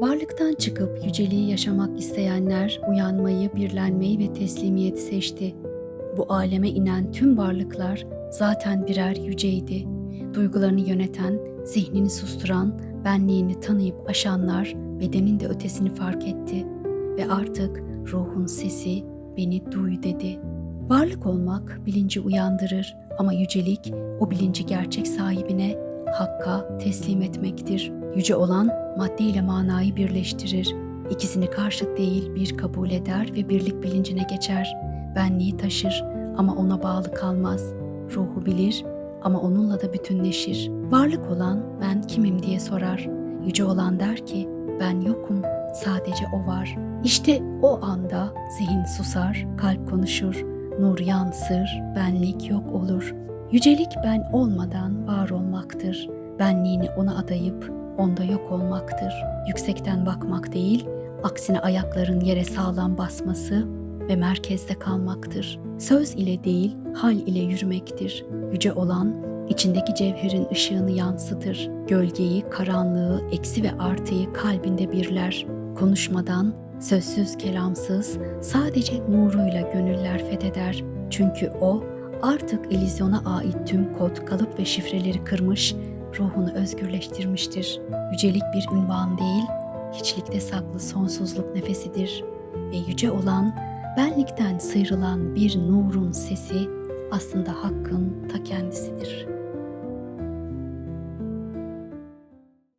Varlıktan çıkıp yüceliği yaşamak isteyenler uyanmayı, birlenmeyi ve teslimiyeti seçti. Bu aleme inen tüm varlıklar zaten birer yüceydi. Duygularını yöneten, zihnini susturan, benliğini tanıyıp aşanlar bedenin de ötesini fark etti ve artık ruhun sesi beni duy dedi. Varlık olmak bilinci uyandırır ama yücelik o bilinci gerçek sahibine, hakka teslim etmektir. Yüce olan madde ile manayı birleştirir. İkisini karşıt değil bir kabul eder ve birlik bilincine geçer. Benliği taşır ama ona bağlı kalmaz. Ruhu bilir ama onunla da bütünleşir. Varlık olan ben kimim diye sorar. Yüce olan der ki ben yokum, sadece o var. İşte o anda zihin susar, kalp konuşur, nur yansır, benlik yok olur. Yücelik ben olmadan var olmaktır. Benliğini ona adayıp onda yok olmaktır. Yüksekten bakmak değil, aksine ayakların yere sağlam basması ve merkezde kalmaktır. Söz ile değil, hal ile yürümektir. Yüce olan içindeki cevherin ışığını yansıtır. Gölgeyi, karanlığı, eksi ve artıyı kalbinde birler. Konuşmadan, sözsüz kelamsız, sadece nuruyla gönüller fetheder. Çünkü o artık elizyona ait tüm kod, kalıp ve şifreleri kırmış, ruhunu özgürleştirmiştir. Yücelik bir ünvan değil, hiçlikte saklı sonsuzluk nefesidir ve yüce olan, benlikten sıyrılan bir nurun sesi aslında hakkın ta kendisidir.''